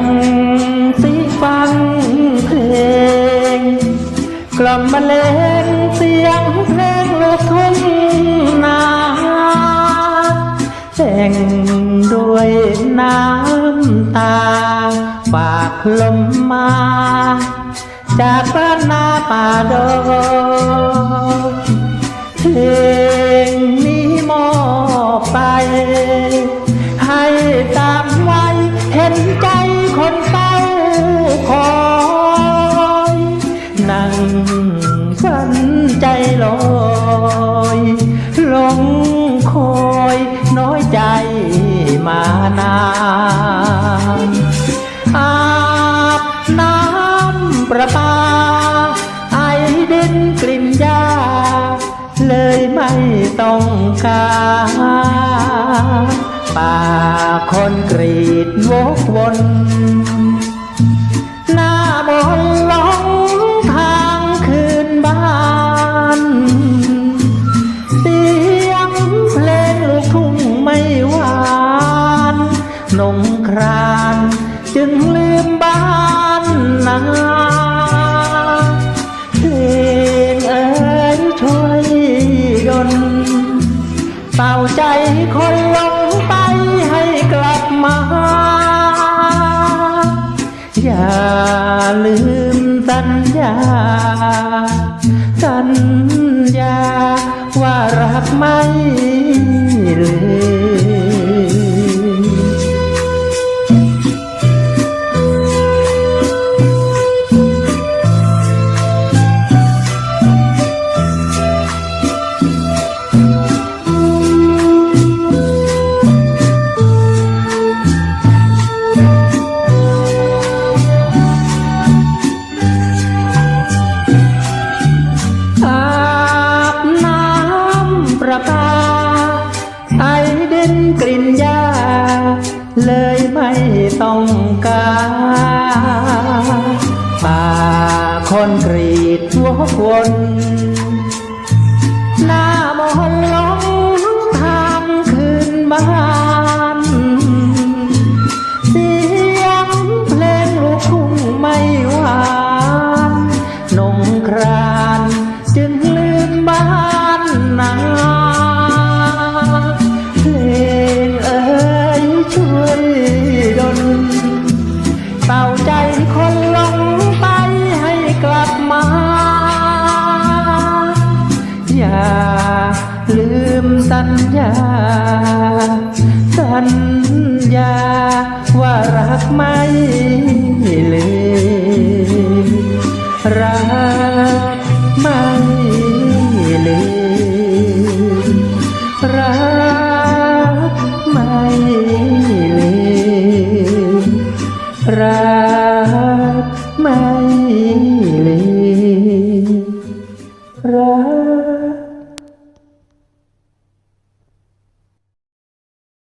งสิฟังเพลง กล่อมบรเล่นเสียงเพลงลูกทุ่งนาแต่งด้วยน้ำตา ฝากลมมา จากบ้านนาป่าดงเพลงนี้มอบไป ประปา ไอดินกลิ่นยา เลยไม่ต้องการป่าคนกรีดวกวนหน้ามนต์ลองทางคืนบ้าน เสียงเพลงลูกทุ่งไม่หวานนงครานจึง เป่าใจคนลงไปให้กลับมา อย่าลืมสัญญา สัญญาว่ารักไม่ ระปาไอดินกลิ่นยา เลยไม่ต้องการ สัญญา สัญญา ว่ารักไม่เลืรักไม่เลืรักไม่เลืรักไม่เลืรัก